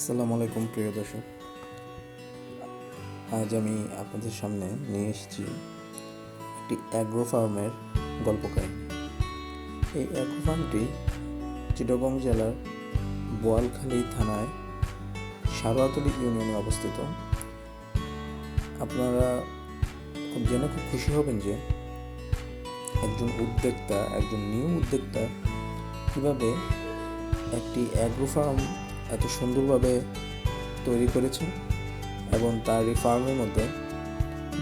আসসালামু আলাইকুম, প্রিয় দর্শক। আজ আমি আপনাদের সামনে নিয়ে এসেছি একটি অ্যাগ্রো ফার্মের গল্প কাহিনী। এই অ্যাগ্রো ফার্মটি চিটাগং জেলার বোয়ালখালী থানায় সারোয়াতলি ইউনিয়নে অবস্থিত। আপনারা খুব জেনে খুব খুশি হবেন যে একজন উদ্যোক্তা, একজন নিউ উদ্যোক্তা কীভাবে একটি অ্যাগ্রো ফার্ম এত সুন্দরভাবে তৈরি করেছে এবং তার এই ফার্মের মধ্যে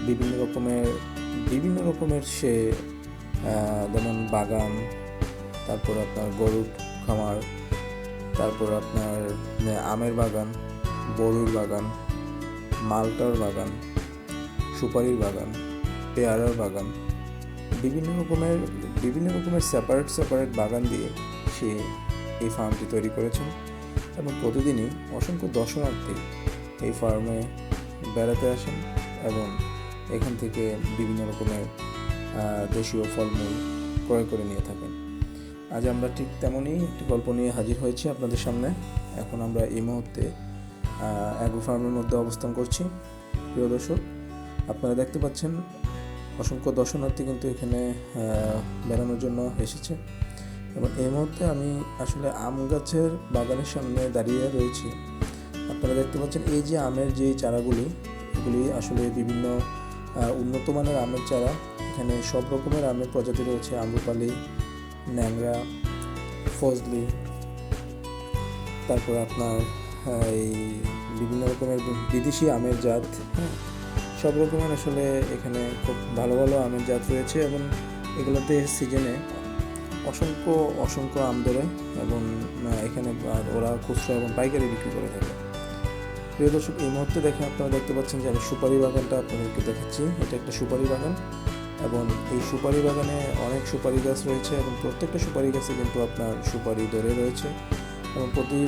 বিভিন্ন রকমের বিভিন্ন রকমের সে যেমন বাগান, তারপর আপনার গরুর খামার, তারপর আপনার মানে আমের বাগান, বড়ুর বাগান, মালটার বাগান, সুপারির বাগান, পেয়ারার বাগান, বিভিন্ন রকমের বিভিন্ন রকমের সেপারেট সেপারেট বাগান দিয়ে সে এই ফার্মটি তৈরি করেছেন। এবং প্রতিদিনই অসংখ্য দর্শনার্থী এই ফার্মে বেড়াতে আসেন এবং এখান থেকে বিভিন্ন রকমের দেশীয় ফলমূল ক্রয় করে নিয়ে থাকেন। আজ আমরা ঠিক তেমনই একটি গল্প নিয়ে হাজির হয়েছি আপনাদের সামনে। এখন আমরা এই মুহূর্তে অ্যাগ্রো ফার্মের মধ্যে অবস্থান করছি। প্রিয় দর্শক, আপনারা দেখতে পাচ্ছেন অসংখ্য দর্শনার্থী কিন্তু এখানে বেড়ানোর জন্য এসেছে। এবং এই মুহূর্তে আমি আসলে আম গাছের বাগানের সামনে দাঁড়িয়ে রয়েছি। আপনারা দেখতে পাচ্ছেন এই যে আমের যে চারাগুলি, এগুলি আসলে বিভিন্ন উন্নত মানের আমের চারা। এখানে সব রকমের আমের প্রজাতি রয়েছে। আম্রপালি, ন্যাংরা, ফজলি, তারপর আপনার এই বিভিন্ন রকমের বিদেশি আমের জাত। হ্যাঁ সব রকমের আসলে এখানে খুব ভালো ভালো আমের জাত রয়েছে এবং এগুলোতে সিজনে অসংখ্য অসংখ্য আম ধরে এবং এখানে ওরা খুচরা এবং পাইকারি বিক্রি করে থাকে। প্রিয় দর্শক, এই মুহূর্তে দেখে আপনারা দেখতে পাচ্ছেন যে আমি সুপারি বাগানটা আপনাদেরকে দেখাচ্ছি। এটা একটা সুপারি বাগান এবং এই সুপারি বাগানে অনেক সুপারি গাছ রয়েছে এবং প্রত্যেকটা সুপারি গাছে কিন্তু আপনার সুপারি ধরে রয়েছে এবং প্রতি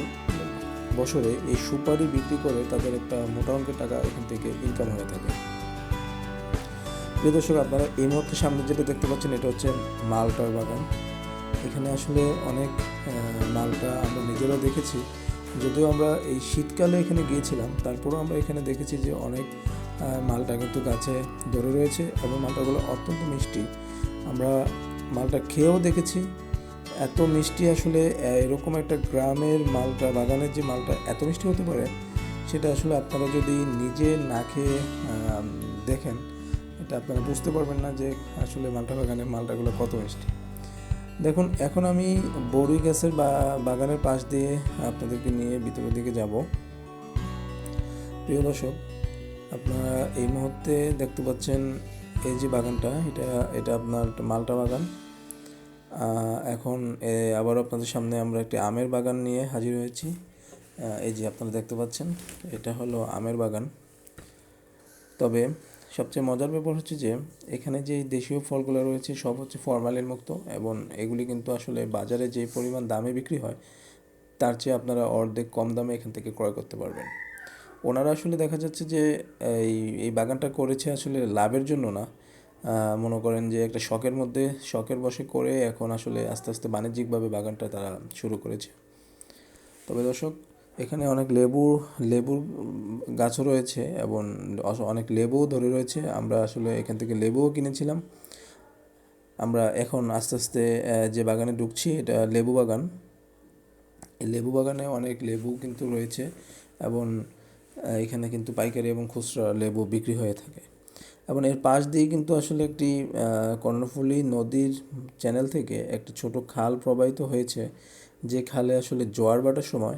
বছরে এই সুপারি বিক্রি করে তাদের একটা মোটা অঙ্কের টাকা এখান থেকে ইনকাম হয়ে থাকে। প্রিয় দর্শক, আপনারা এই মুহূর্তে সামনে যেটা দেখতে পাচ্ছেন, এটা হচ্ছে মালটার বাগান। এখানে আসলে অনেক মালটা আমরা নিজেরাও দেখেছি। যদিও আমরা এই শীতকালে এখানে গিয়েছিলাম, তারপরেও আমরা এখানে দেখেছি যে অনেক মালটা কিন্তু গাছে ধরে রয়েছে এবং মালটাগুলো অত্যন্ত মিষ্টি। আমরা মালটা খেয়েও দেখেছি। এত মিষ্টি আসলে এরকম একটা গ্রামের মালটা, বাগানের যে মালটা এত মিষ্টি হতে পারে, সেটা আসলে আপনারা যদি নিজে না খেয়ে দেখেন, এটা আপনারা বুঝতে পারবেন না যে আসলে মালটা বাগানের মালটাগুলো কত মিষ্টি। দেখুন এখন আমি বড়ুই গাছের বা বাগানের পাশ দিয়ে আপনাদেরকে নিয়ে ভিতরের দিকে যাব। প্রিয় দর্শক আপনারা এই মুহূর্তে দেখতে পাচ্ছেন এই যে বাগানটা এটা এটা আপনার মালটা বাগান। এখন এ, আবারও আপনাদের সামনে আমরা একটি আমের বাগান নিয়ে হাজির হয়েছি। এই যে আপনারা দেখতে পাচ্ছেন এটা হলো আমের বাগান। তবে সবচেয়ে মজার ব্যাপার হচ্ছে যে, এখানে যে দেশীয় ফলগুলো রয়েছে, সব হচ্ছে ফরমালিন মুক্ত এবং এগুলি কিন্তু আসলে বাজারে যে পরিমাণ দামে বিক্রি হয়, তার চেয়ে আপনারা অর্ধেক কম দামে এখান থেকে ক্রয় করতে পারবেন। ওনারা আসলে দেখা যাচ্ছে যে, এই এই বাগানটা করেছে আসলে লাভের জন্য না। মনে করেন যে একটা শখের মধ্যে, শখের বসে করে এখন আসলে আস্তে আস্তে বাণিজ্যিকভাবে বাগানটা তারা শুরু করেছে। তবে দর্শক এখানে অনেক লেবু, লেবুর গাছও রয়েছে এবং অনেক লেবুও ধরে রয়েছে। আমরা আসলে এখান থেকে লেবুও কিনেছিলাম। আমরা এখন আস্তে আস্তে যে বাগানে ঢুকছি, এটা লেবু বাগান। লেবু বাগানে অনেক লেবু কিন্তু রয়েছে এবং এখানে কিন্তু পাইকারি এবং খুচরা লেবু বিক্রি হয়ে থাকে। এবং এর পাশ দিয়ে কিন্তু আসলে একটি কর্ণফুলী নদীর চ্যানেল থেকে একটি ছোট খাল প্রবাহিত হয়েছে। যে খালে আসলে জোয়ার বাটার সময়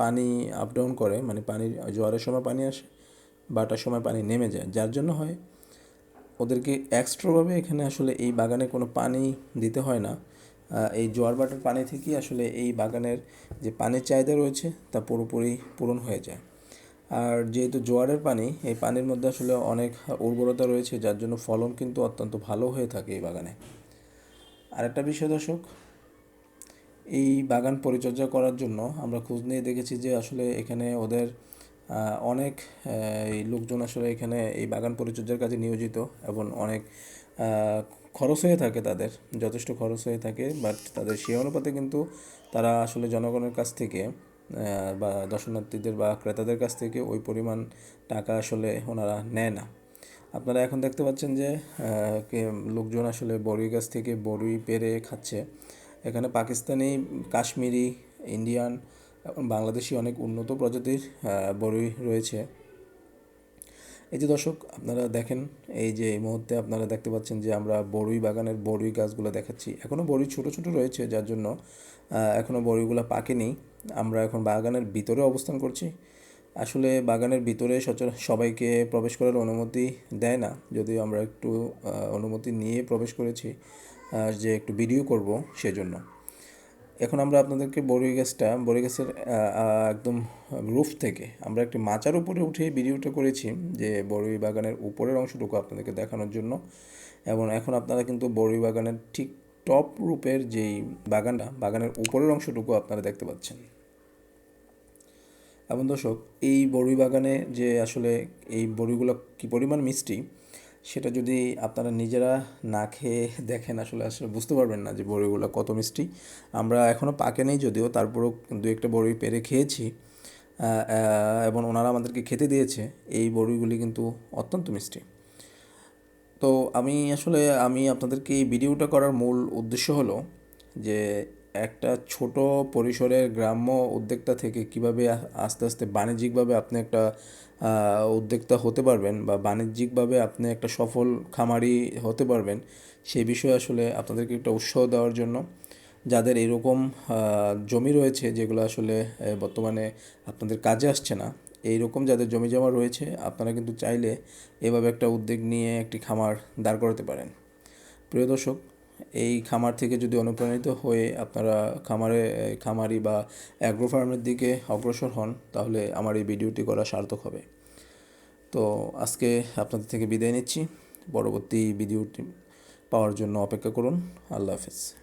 পানি আপ ডাউন করে মানে পানি জোয়ারের সময় পানি আসে, বাটার সময় পানি নেমে যায়। যার জন্য হয়, ওদেরকে এক্সট্রাভাবে এখানে আসলে এই বাগানে কোনো পানি দিতে হয় না। এই জোয়ার বাটার পানি থেকেই আসলে এই বাগানের যে পানির চাহিদা রয়েছে, তা পুরোপুরি পূরণ হয়ে যায়। আর যেহেতু জোয়ারের পানি, এই পানির মধ্যে আসলে অনেক উর্বরতা রয়েছে, যার জন্য ফলন কিন্তু অত্যন্ত ভালো হয়ে থাকে এই বাগানে। আরেকটা বিষয় দর্শক এই বাগান পরিচর্যা করার জন্য আমরা খোঁজ নিয়ে দেখেছি যে আসলে এখানে ওদের অনেক লোকজন আসলে এখানে এই বাগান পরিচর্যার কাজে নিয়োজিত এবং অনেক খরচ হয়ে থাকে তাদের, যথেষ্ট খরচ হয়ে থাকে বাট তাদের সেই অনুপাতে কিন্তু তারা আসলে জনগণের কাছ থেকে বা দর্শনার্থীদের বা ক্রেতাদের কাছ থেকে ওই পরিমাণ টাকা আসলে ওনারা নেয় না। আপনারা এখন দেখতে পাচ্ছেন যে লোকজন আসলে বড়ই গাছ থেকে বড়ই পেরে খাচ্ছে। এখানে পাকিস্তানি, কাশ্মীরি, ইন্ডিয়ান, বাংলাদেশি অনেক উন্নত প্রজাতির বড়ই রয়েছে। এই যে দর্শক, আপনারা দেখেন, এই যে এই মুহূর্তে আপনারা দেখতে পাচ্ছেন যে আমরা বড়ই বাগানের বড়ই গাছগুলো দেখাচ্ছি। এখনও বড়ই ছোট ছোট রয়েছে, যার জন্য এখনও বড়িগুলো পাকেনি। আমরা এখন বাগানের ভিতরে অবস্থান করছি। আসলে বাগানের ভিতরে সচরাচর সবাইকে প্রবেশ করার অনুমতি দেয় না। যদিও আমরা একটু অনুমতি নিয়ে প্রবেশ করেছি যে একটু ভিডিও করব সেজন্য। এখন আমরা আপনাদেরকে বড়ই গাছটা বড়ই গাছের একদম রুফ থেকে আমরা একটি মাচার উপরে উঠে ভিডিওটা করেছি, যে বড়ই বাগানের উপরের অংশটুকু আপনাদেরকে দেখানোর জন্য। এবং এখন আপনারা কিন্তু বড়ই বাগানের ঠিক টপ রূপের যেই বাগানটা, বাগানের উপরের অংশটুকু আপনারা দেখতে পাচ্ছেন। এবং দর্শক, এই বড়ি বাগানে যে আসলে এই বড়িগুলো কী পরিমাণ মিষ্টি, সেটা যদি আপনারা নিজেরা না খেয়ে দেখেন, আসলে আসলে বুঝতে পারবেন না যে বড়িগুলো কত মিষ্টি। আমরা এখনও পাকে নেই, যদিও তারপরেও দু একটা বড়ি পেরে খেয়েছি এবং ওনারা আমাদেরকে খেতে দিয়েছে। এই বড়িগুলি কিন্তু অত্যন্ত মিষ্টি। তো আমি আসলে, আমি আপনাদেরকে এই ভিডিওটা করার মূল উদ্দেশ্য হলো যে একটা ছোট পরিসরের গ্রাম্য উদ্যোক্তা থেকে কীভাবে আস্তে আস্তে বাণিজ্যিকভাবে আপনি একটা উদ্যোক্তা হতে পারবেন বা বাণিজ্যিকভাবে আপনি একটা সফল খামারি হতে পারবেন সেই বিষয়ে আসলে আপনাদেরকে একটা উৎসাহ দেওয়ার জন্য। যাদের এরকম জমি রয়েছে যেগুলো আসলে বর্তমানে আপনাদের কাজে আসছে না এই রকম যাদের জমি জমা রয়েছে, আপনারা কিন্তু চাইলে এভাবে একটা উদ্যোগ নিয়ে একটি খামার দাঁড় করাতে পারেন। প্রিয় দর্শক এই খামার থেকে যদি অনুপ্রাণিত হয়ে আপনারা খামারে খামারি বা অ্যাগ্রো ফার্মের দিকে অগ্রসর হন, তাহলে আমার এই ভিডিওটি করা সার্থক হবে। তো আজকে আপনাদের থেকে বিদায় নিচ্ছি। পরবর্তী ভিডিওটি পাওয়ার জন্য অপেক্ষা করুন। আল্লাহ হাফেজ।